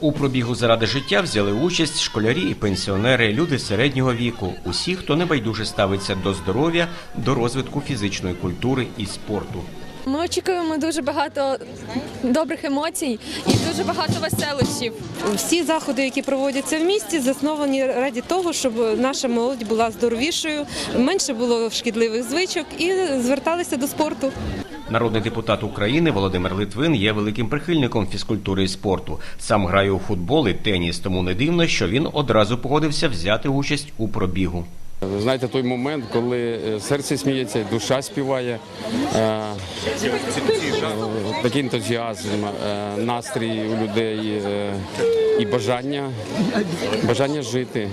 У пробігу заради життя взяли участь школярі і пенсіонери, люди середнього віку, усі, хто небайдуже ставиться до здоров'я, до розвитку фізичної культури і спорту. Ми очікуємо дуже багато добрих емоцій і дуже багато веселощів. Всі заходи, які проводяться в місті, засновані раді того, щоб наша молодь була здоровішою, менше було шкідливих звичок і зверталися до спорту. Народний депутат України Володимир Литвин є великим прихильником фізкультури і спорту. Сам грає у футбол і теніс, тому не дивно, що він одразу погодився взяти участь у пробігу. Ви знаєте, той момент, коли е, серце сміється, душа співає, е, е, такий ентузіазм, настрій у людей і бажання, бажання жити.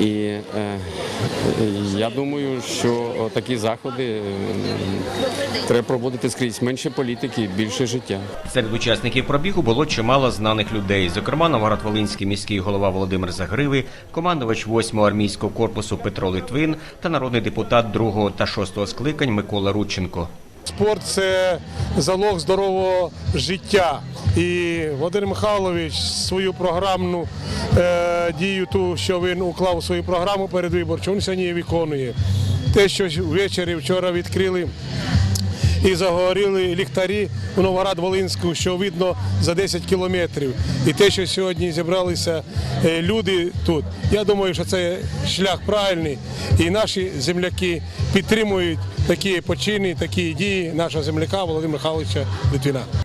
І е, я думаю, що такі заходи е, треба проводити скрізь менше політики, більше життя. Серед учасників пробігу було чимало знаних людей. Зокрема, Новоград-Волинський міський голова Володимир Загривий, командувач 8-го армійського корпусу Петро Литвин та народний депутат 2 та 6 скликань Микола Рудченко. Спорт це залог здорового життя. І Володимир Михайлович свою програмну е, дію, ту, що він уклав у свою програму передвиборчу, він сьогодні виконує. Те, що ввечері вчора відкрили і загоріли ліхтарі у Новоград-Волинську, що видно за 10 кілометрів. І те, що сьогодні зібралися е, люди тут, я думаю, що це шлях правильний. І наші земляки підтримують такі почини, такі дії нашого земляка Володимира Михайловича Литвина.